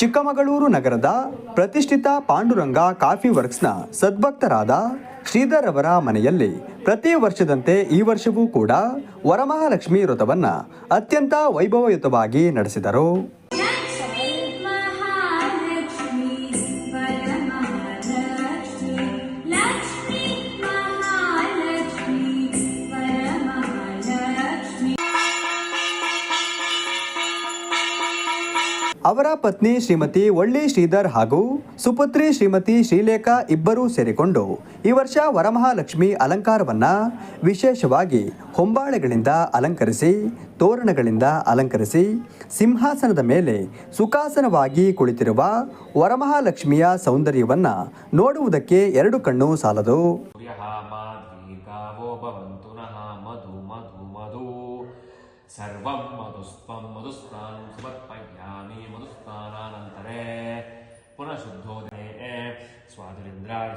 ಚಿಕ್ಕಮಗಳೂರು ನಗರದ ಪ್ರತಿಷ್ಠಿತ ಪಾಂಡುರಂಗ ಕಾಫಿ ವರ್ಕ್ಸ್ನ ಸದ್ಭಕ್ತರಾದ ಶ್ರೀಧರ್ ಅವರ ಮನೆಯಲ್ಲಿ ಪ್ರತಿ ವರ್ಷದಂತೆ ಈ ವರ್ಷವೂ ಕೂಡ ವರಮಹಾಲಕ್ಷ್ಮಿ ವ್ರತವನ್ನು ಅತ್ಯಂತ ವೈಭವಯುತವಾಗಿ ನಡೆಸಿದರು. ಅವರ ಪತ್ನಿ ಶ್ರೀಮತಿ ಒಳ್ಳಿ ಶ್ರೀಧರ್ ಹಾಗೂ ಸುಪುತ್ರಿ ಶ್ರೀಮತಿ ಶ್ರೀಲೇಖಾ ಇಬ್ಬರೂ ಸೇರಿಕೊಂಡು ಈ ವರ್ಷ ವರಮಹಾಲಕ್ಷ್ಮಿ ಅಲಂಕಾರವನ್ನ ವಿಶೇಷವಾಗಿ ಹೊಂಬಾಳೆಗಳಿಂದ ಅಲಂಕರಿಸಿ, ತೋರಣಗಳಿಂದ ಅಲಂಕರಿಸಿ, ಸಿಂಹಾಸನದ ಮೇಲೆ ಸುಖಾಸನವಾಗಿ ಕುಳಿತಿರುವ ವರಮಹಾಲಕ್ಷ್ಮಿಯ ಸೌಂದರ್ಯವನ್ನು ನೋಡುವುದಕ್ಕೆ ಎರಡು ಕಣ್ಣು ಸಾಲದು. ಸರ್ವಂ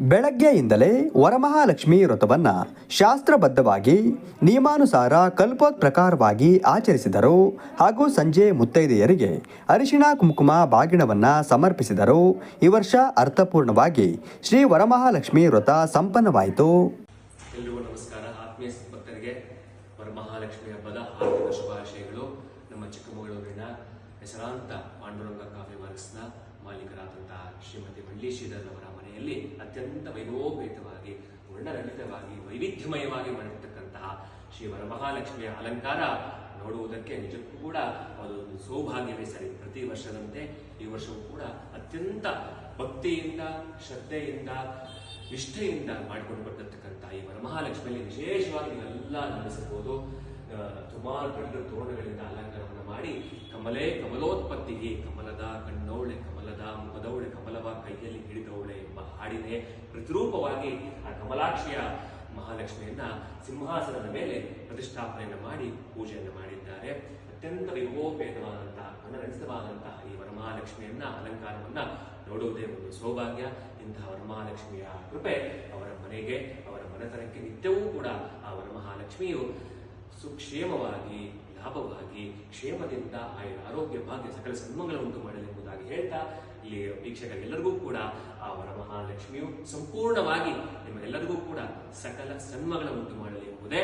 ಬೆಳಗ್ಗೆಯಿಂದಲೇ ವರಮಹಾಲಕ್ಷ್ಮಿ ವ್ರತವನ್ನ ಶಾಸ್ತ್ರಬದ್ಧವಾಗಿ, ನಿಯಮಾನುಸಾರ ಕಲ್ಪೋತ್ ಪ್ರಕಾರವಾಗಿ ಆಚರಿಸಿದರು ಹಾಗೂ ಸಂಜೆ ಮುತ್ತೈದೆಯರಿಗೆ ಅರಿಶಿಣ ಕುಂಕುಮ ಬಾಗಿಣವನ್ನ ಸಮರ್ಪಿಸಿದರು. ಈ ವರ್ಷ ಅರ್ಥಪೂರ್ಣವಾಗಿ ಶ್ರೀ ವರಮಹಾಲಕ್ಷ್ಮಿ ವ್ರತ ಸಂಪನ್ನವಾಯಿತು. ಹೆಸರಾಂತ ಪಾಂಡುರಂಗ ಕಾಫಿ ಮಾಲೀಕರಾದಂತಹ ಶ್ರೀಮತಿ ಶ್ರೀಧರ್ ಅವರ ಮನೆಯಲ್ಲಿ ಅತ್ಯಂತ ವೈಭವೋಪೇತವಾಗಿ ವರ್ಣರಂಜಿತವಾಗಿ ವೈವಿಧ್ಯಮಯವಾಗಿ ಮಾಡಿರ್ತಕ್ಕಂತಹ ಶ್ರೀ ವರಮಹಾಲಕ್ಷ್ಮಿಯ ಅಲಂಕಾರ ನೋಡುವುದಕ್ಕೆ ನಿಜಕ್ಕೂ ಕೂಡ ಅದೊಂದು ಸೌಭಾಗ್ಯವೇ ಸರಿ. ಪ್ರತಿ ವರ್ಷದಂತೆ ಈ ವರ್ಷವೂ ಕೂಡ ಅತ್ಯಂತ ಭಕ್ತಿಯಿಂದ, ಶ್ರದ್ಧೆಯಿಂದ, ನಿಷ್ಠೆಯಿಂದ ಮಾಡಿಕೊಂಡು ಬರ್ತಕ್ಕಂಥ ಈ ವರಮಹಾಲಕ್ಷ್ಮಿಯಲ್ಲಿ ವಿಶೇಷವಾಗಿ ನೀವೆಲ್ಲ ಗಮನಿಸಬಹುದು. ಆ, ಸುಮಾರು ದೊಡ್ಡ ತೋರಣಗಳಿಂದ ಅಲಂಕಾರವನ್ನು ಮಾಡಿ ಕಮಲೇ ಕಮಲೋತ್ಪತ್ತಿಗೆ ಕಮಲದ ಕಣ್ಣೌಳೆ ಕಮಲದ ಮುಖದವಳೆ ಕಮಲವ ಕೈಯಲ್ಲಿ ಹಿಡಿದವಳೆ ಎಂಬ ಹಾಡಿನೇ ಪ್ರತಿರೂಪವಾಗಿ ಆ ಕಮಲಾಕ್ಷಿಯ ಮಹಾಲಕ್ಷ್ಮಿಯನ್ನ ಸಿಂಹಾಸನದ ಮೇಲೆ ಪ್ರತಿಷ್ಠಾಪನೆಯನ್ನು ಮಾಡಿ ಪೂಜೆಯನ್ನು ಮಾಡಿದ್ದಾರೆ. ಅತ್ಯಂತ ವಿಭೋಪೇತವಾದಂತಹ ಮನರಂಜಿತವಾದಂತಹ ಈ ವರಮಹಾಲಕ್ಷ್ಮಿಯನ್ನ ಅಲಂಕಾರವನ್ನ ನೋಡುವುದೇ ಒಂದು ಸೌಭಾಗ್ಯ. ಇಂತಹ ವರಮಹಾಲಕ್ಷ್ಮಿಯ ಕೃಪೆ ಅವರ ಮನೆಗೆ ಅವರ ಮನೆತನಕ್ಕೆ ನಿತ್ಯವೂ ಕೂಡ ಆ ವರಮಹಾಲಕ್ಷ್ಮಿಯು ಸುಕ್ಷೇಮವಾಗಿ, ಲಾಭವಾಗಿ, ಕ್ಷೇಮದಿಂದ ಆಯುರ ಆರೋಗ್ಯ ಭಾಗ್ಯ ಸಕಲ ಸನ್ಮಂಗಳ ಉಂಟು ಮಾಡಲಿ ಎಂಬುದಾಗಿ ಹೇಳ್ತಾ ಇಲ್ಲಿ ವೀಕ್ಷಕರೆಲ್ಲರಿಗೂ ಕೂಡ ಆ ವರಮಹಾಲಕ್ಷ್ಮಿಯು ಸಂಪೂರ್ಣವಾಗಿ ನಿಮಗೆಲ್ಲರಿಗೂ ಕೂಡ ಸಕಲ ಸನ್ಮಗಳ ಉಂಟು ಮಾಡಲಿ ಎಂಬುದೇ